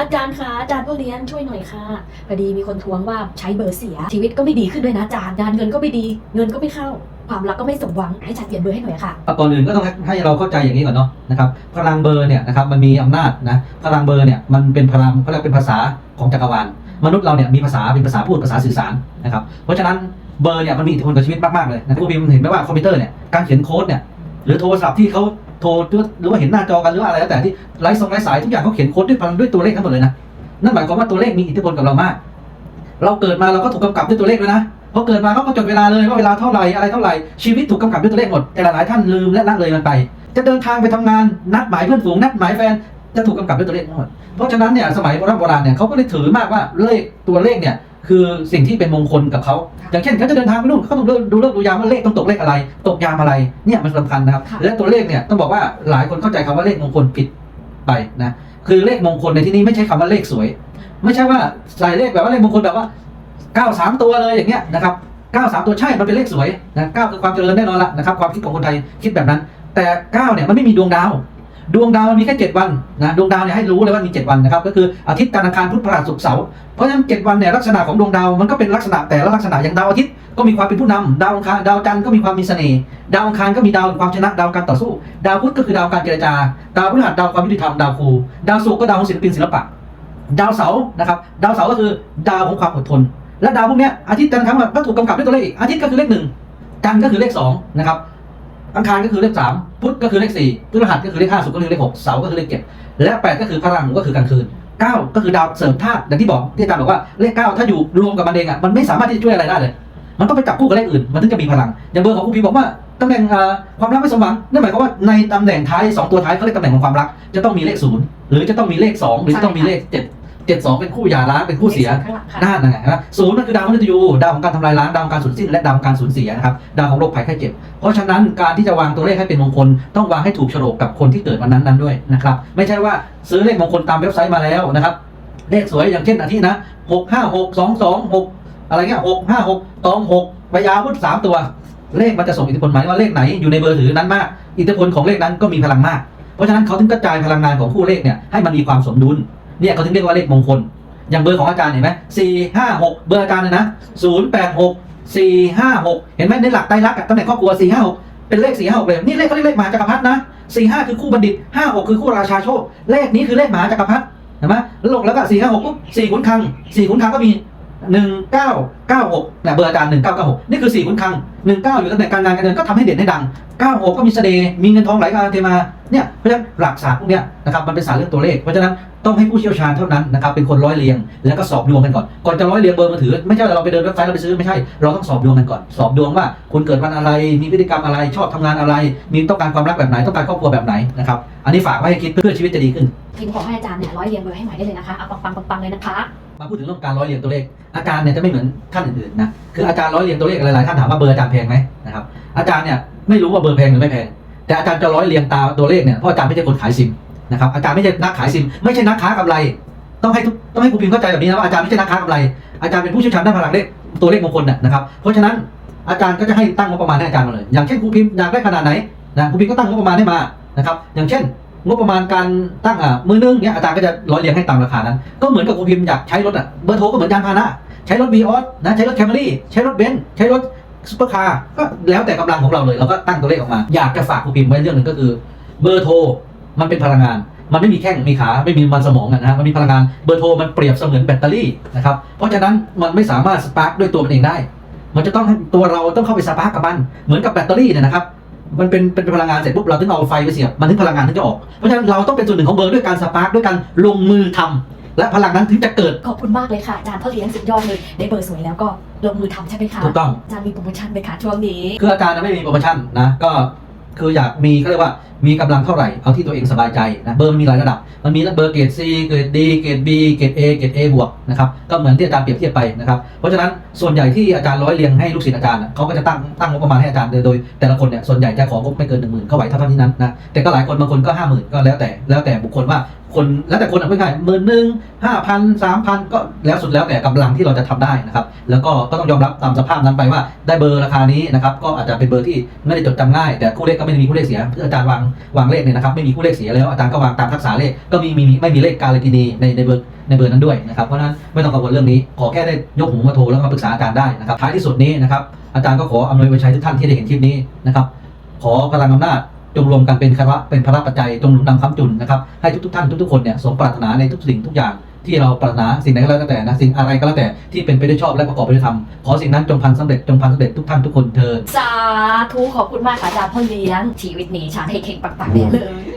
อาจารย์คะอาจารย์พ่อเลี้ยงช่วยหน่อยค่ะพอดีมีคนทวงว่าใช้เบอร์เสีย ชีวิตก็ไม่ดีขึ้นด้วยนะอาจารย์งานเงินก็ไม่ดี เงินก็ไม่เข้า ความรักก็ไม่สมหวังให้อาจารย์เปลี่ยนเบอร์ให้หน่อยค่ะ ก่อนอื่นก็ต้องให้เราเข้าใจอย่างนี้ก่อนเนาะนะครับพลังเบอร์เนี่ยนะครับมันมีอำนาจนะพลังเบอร์เนี่ยมันเป็นพลังเขาเรียกเป็นภาษาของจักรวาลมนุษย์เราเนี่ยมีภาษาเป็นภาษาพูดภาษาสื่อสารนะครับเพราะฉะนั้นเบอร์เนี่ยมันมีอิทธิพลกับชีวิตมากๆเลยนะผู้พิมเห็นไหมว่าคอมพิวเตอร์เนี่ยการเขียนโค้ดเนี่ยหรือโทรศัพท์ที่เขา โทรหรือว่าเห็นหน้าจอกันหรือว่าอะไรแล้วแต่ที่ไร้สงไร้สายทุกอย่างเขาเขียนโค้ดด้วยพลังด้วยตัวเลขทั้งหมดเลยนะนั่นหมายความว่าตัวเลขมีอิทธิพลกับเรามาก เราเกิดมาเราก็ถูกกำกับด้วยตัวเลขเลยนะพอเกิดมาเขาก็จดเวลาเลยว่าเวลาเท่าไหร่อะไรเท่าไหร่ชีวิตถูกกำกับด้วยตัวเลขหมดแต่หลายท่านลืมและละเลยมันไป จะเดินทางไปทำงานนัดหมายเพื่อนฝูงนัดหมายแฟนจะถูกกำกับด้วยตัวเลขทั้งหมดเพราะฉะนั้นเนี่ยสมัยโบราณเนี่ยเขาก็เลยถือมากว่าเลขตัวเลขเนี่ย คือสิ่งที่เป็นมงคลกับเขาอย่างเช่นเขาจะเดินทางไปนู่นเขาต้องดูดูเลิกษ์ดูยามว่าเลขต้องตกเลขอะไร ตกยามอะไรเนี่ยมันสำคัญนะครับค่ะและตัวเลขเนี่ยต้องบอกว่าหลายคนเข้าใจคำว่าเลขมงคลผิดไปนะคือเลขมงคลในที่นี้ไม่ใช่คำว่าเลขสวย ไม่ใช่ว่าใส่เลขแบบว่าเลขมงคลแบบว่าเก้าสามตัวเลยอย่างเงี้ยนะครับเก้าสามตัวใช่มันเป็นเลขสวยนะเก้าคือความเจริญแน่นอนละนะครับความคิดของคนไทยคิดแบบนั้น แต่เก้าเนี่ยมันไม่มีดวงดาว ดวงดาวมันมีแค่เจ็ดวันนะดวงดาวเนี่ยให้รู้เลยว่ามีเจ็ดวันนะครับก็คืออาทิตย์จันทร์อังคารพุธพฤหัสศุกร์เสาร์เพราะฉะนั้นเจ็ดวันเนี่ยลักษณะของดวงดาวมันก็เป็นลักษณะแต่ละลักษณะอย่างดาวอาทิตย์ก็มีความเป็นผู้นำดาวอังคารดาวจันทร์ก็มีความมีเสน่ห์ดาวอังคารก็มีดาวความชนะดาวการต่อสู้ ดาวพุธก็คือดาวการเจรจา ดาวพฤหัสดาวความยุติธรรมดาวครูดาวศุกร์ก็ดาวของศิลปินศิลปะ ดาวเสาร์นะครับดาวเสาร์ก็คือดาวของความอดทน และดาวพวกเนี้ยอาทิตย์จันทร์ครั้งก็ถูกกำกับด้วยตัวเลขอีกอาทิตย์ก็คือเลขหนึ่งจันทร์ก็คือเลขสองนะครับ อังคารก็คือเลขสามพุธก็คือเลขสี่พฤหัสก็คือเลขห้าศุกร์ก็คือเลขหกเสาร์ก็คือเลขเจ็ดและแปดก็คือพลังก็คือกลางคืนเก้าก็คือดาวเสริมธาตุอย่างที่บอกที่อาจารย์บอกว่าเลขเก้าถ้าอยู่รวมกับมันเองอะมันไม่สามารถที่จะช่วยอะไรได้เลย มันต้องไปจับคู่กับเลขอื่น มันถึงจะมีพลัง อย่างเบอร์ของครูพีบอกว่าตำแหน่งความรักไม่สมหวังนั่นหมายความว่าในตำแหน่งท้ายสองตัวท้ายเขาเรียกตำแหน่งของความรัก จะต้องมีเลขศูนย์หรือจะต้องมีเลขสองหรือจะต้องมีเลขเจ็ด เจ็ดสองเป็นคู่หย่าร้างเป็นคู่เสียข้างหลังค่ะนั่นนะฮะศูนย์นั่นคือดาวมนุษย์ยูดาวของการทำลายล้างดาวของการสูญสิ้นและดาวของการสูญเสียนะครับดาวของโรคภัยไข้เจ็บ เพราะฉะนั้นการที่จะวางตัวเลขให้เป็นมงคลต้องวางให้ถูกโฉลกกับคนที่เกิดวันนั้นนั้นด้วยนะครับไม่ใช่ว่าซื้อเลขมงคลตามเว็บไซต์มาแล้วนะครับเลขสวยอย่างเช่นอาทิตย์นะหกห้าหกสองสองหกอะไรเงี้ยหกห้าหกตองหกพยาพุทธสามตัว เลขมันจะส่งอิทธิพลหมายว่าเลขไหนอยู่ในเบอร์ถือนั้นมาก อิทธิพลของเลขนั้นก็มีพลังมาก เพราะฉะนั้นเขาถึงกระจายพลังงานของคู่เลขเนี่ยให้มันมีความสมดุล เนี่ยเขาถึงเรียกว่าเลขมงคล อย่างเบอร์ของอาจารย์เห็นไหมสี่ห้าหกเบอร์อาจารย์เลยนะศูนย์แปดหกสี่ห้าหกเห็นไหมในหลักไตรลักษณ์ตำแหน่งครอบครัวสี่ห้าหกเป็นเลขสี่ห้าหกเลยนี่เลขเขาเรียกเลขมหาจักรพรรดินะสี่ห้าคือคู่บัณฑิตห้าหกคือคู่ราชาโชค เลขนี้คือเลขมหาจักรพรรดิเห็นไหมแล้วลงแล้วก็สี่ห้าหกปุ๊บสี่ขุนคังสี่ขุนคังก็มีหนึ่งเก้าเก้าหกนะเบอร์อาจารย์หนึ่งเก้าเก้าหกนี่คือสี่ขุนคังหนึ่งเก้าอยู่ตำแหน่งการงานการเงินก็ทำให้เด่นให้ดังเก้าหกก็มีเสน่ห์มีเงินทองไหลมาเทมา เนี่ยเพราะฉะนั้นหลักศาสตร์พวกเนี้ยนะครับมันเป็นศาสตร์เรื่องตัวเลข เพราะฉะนั้นต้องให้ผู้เชี่ยวชาญเท่านั้นนะครับเป็นคนร้อยเรียงแล้วก็สอบดวงกันก่อนก่อนจะร้อยเรียงเบอร์มือถือไม่ใช่ว่าเราไปเดินเว็บไซต์เราไปซื้อไม่ใช่ เราต้องสอบดวงกันก่อน สอบดวงว่าคุณเกิดวันอะไร มีพฤติกรรมอะไรชอบทำงานอะไร มีต้องการความรักแบบไหนต้องการครอบครัวแบบไหนนะครับอันนี้ฝากไว้ให้คิดเพื่อชีวิตจะดีขึ้นพิมพ์ขอให้อาจารย์เนี่ยร้อยเรียงเบอร์ให้ใหม่ได้เลยนะคะเอาปังๆปังๆเลยนะคะมาพูดถึงเรื่องการร้อยเรียงตัวเลข อาจารย์เนี่ยจะไม่เหมือนท่านอื่นๆนะคืออาจารย์ร้อยเรียงตัวเลขหลายๆท่านถามว่าเบอร์อาจารย์แพงไหมนะครับอาจารย์เนี่ยไม่รู้ว่าเบอร์แพงหรือไม่แพง แต่อาจารย์จะร้อยเรียงตามตัวเลขเนี่ยเพราะอาจารย์ไม่ใช่คนขายซิมนะครับอาจารย์ไม่ใช่นักขายซิม ไม่ใช่นักค้ากำไร ต้องให้ทุกต้องให้ครูพิมพ์เข้าใจแบบนี้นะว่าอาจารย์ไม่ใช่นักค้ากำไรอาจารย์เป็นผู้เชี่ยวชาญด้านพลังเลขตัวเลขมงคลน่ะนะครับเพราะฉะนั้นอาจารย์ก็จะให้ตั้งงบประมาณให้อาจารย์มาเลย อย่างเช่นครูพิมพ์อยากได้ขนาดไหนนะครูพิมพ์ก็ตั้งงบประมาณให้มานะครับอย่างเช่นงบประมาณการตั้งอะมือนึงเนี่ยอาจารย์ก็จะร้อยเรียงให้ตามราคานั้น ก็เหมือนกับครูพิมพ์อยากใช้รถอะเบอร์โทรก็เหมือนยานพาหนะ ใช้รถวีออสนะใช้รถแคมรี่ใช้รถเบนซ์ใช้รถ ซุปเปอร์คาร์ก็แล้วแต่กำลังของเราเลย เราก็ตั้งตัวเลขออกมา อยากจะฝากครูพิมพ์ไว้เรื่องหนึ่งก็คือ เบอร์โทรมันเป็นพลังงาน มันไม่มีแข้งมีขาไม่มีมันสมองนะฮะมันมีพลังงานเบอร์โทรมันเปรียบเสมือนแบตเตอรี่นะครับเพราะฉะนั้นมันไม่สามารถสปาร์กด้วยตัวมันเองได้ มันจะต้องตัวเราต้องเข้าไปสปาร์กกับมันเหมือนกับแบตเตอรี่เนี่ยนะครับมันเป็นเป็นพลังงานเสร็จปุ๊บเราถึงเอาไฟไปเสียบมันถึงพลังงานถึงจะออกเพราะฉะนั้นเราต้องเป็นส่วนหนึ่งของเบอร์ด้วยการสปาร์กด้วยการลงมือทำ และพลังนั้นถึงจะเกิด ขอบคุณมากเลยค่ะอาจารย์พ่อเลี้ยงสุดยอดเลย ได้เบอร์สวยแล้วก็ลงมือทำใช่ไหมคะถูกต้อง อาจารย์มีโปรโมชั่นไหมคะช่วงนี้ คืออาจารย์น่ะไม่มีโปรโมชั่นนะก็คืออยากมีเขาเรียกว่า มีกำลังเท่าไหร่ เอาที่ตัวเองสบายใจนะ เบอร์มันมีหลายระดับ มันมีเบอร์เกรด C เกรด D เกรด B เกรด A เกรด A บวกนะครับ ก็เหมือนที่อาจารย์เปรียบเทียบไปนะครับ เพราะฉะนั้นส่วนใหญ่ที่อาจารย์ร้อยเรียงให้ลูกศิษย์อาจารย์เขาก็จะตั้งตั้งงบประมาณให้อาจารย์โดยโดยแต่ละคนเนี่ย ส่วนใหญ่จะของงบไม่เกินหนึ่งหมื่นเขาไหวเท่าที่นั้นนะ แต่ก็หลายคนบางคนก็ห้าหมื่นก็แล้วแต่แล้วแต่บุคคลว่าคนแล้วแต่คนอะไม่ง่ายหมื่นหนึ่งห้าพันสามพันก็แล้วสุดแล้วแต่กำลังที่เราจะทำได้นะครับ แล้วก็ก็ต้องยอมรับตามสภาพนั้นไปว่าได้เบอร์ราคานี้นะครับก็อาจจะเป็นเบอร์ที่ไม่ได้จดจำง่าย แต่คู่เลขก็ไม่มีคู่เลขเสียเพื่ออาจารย์วางวางเลขเนี่ยนะครับไม่มีคู่เลขเสียแล้วอาจารย์ก็วางตามทักษะเลขก็มีมีไม่มีเลขการเลกินีในในเบอร์ในเบอร์นั้นด้วยนะครับเพราะฉะนั้นไม่ต้องกังวลเรื่องนี้ ขอแค่ได้ยกหูมาโทรแล้วมาปรึกษาอาจารย์ได้นะครับท้ายที่สุดนี้นะครับอาจารย์ก็ขออำนวยไว้ใช้ทุกท่านที่ได้เห็นคลิปนี้นะครับขอพลังอำนาจจงรวมกันเป็นคาระเป็นพระปัจจัยจงหนุนนำคำจุนนะครับให้ทุกทุกท่านทุกทุกคนเนี่ยสมปรารถนาในทุกสิ่งทุกอย่าง ที่เราปรารถนาสิ่งไหนก็แล้วแต่นะสิ่งอะไรก็แล้วแต่ที่เป็นไปด้วยชอบและประกอบไปด้วยธรรมขอสิ่งนั้นจงพันสำเร็จจงพันสำเร็จทุกท่านทุกคนเทิน สาธุขอบคุณมากค่ะอาจารย์พ่อเลี้ยงชีวิตนี้ฉันให้เข่งปังๆแน่เลย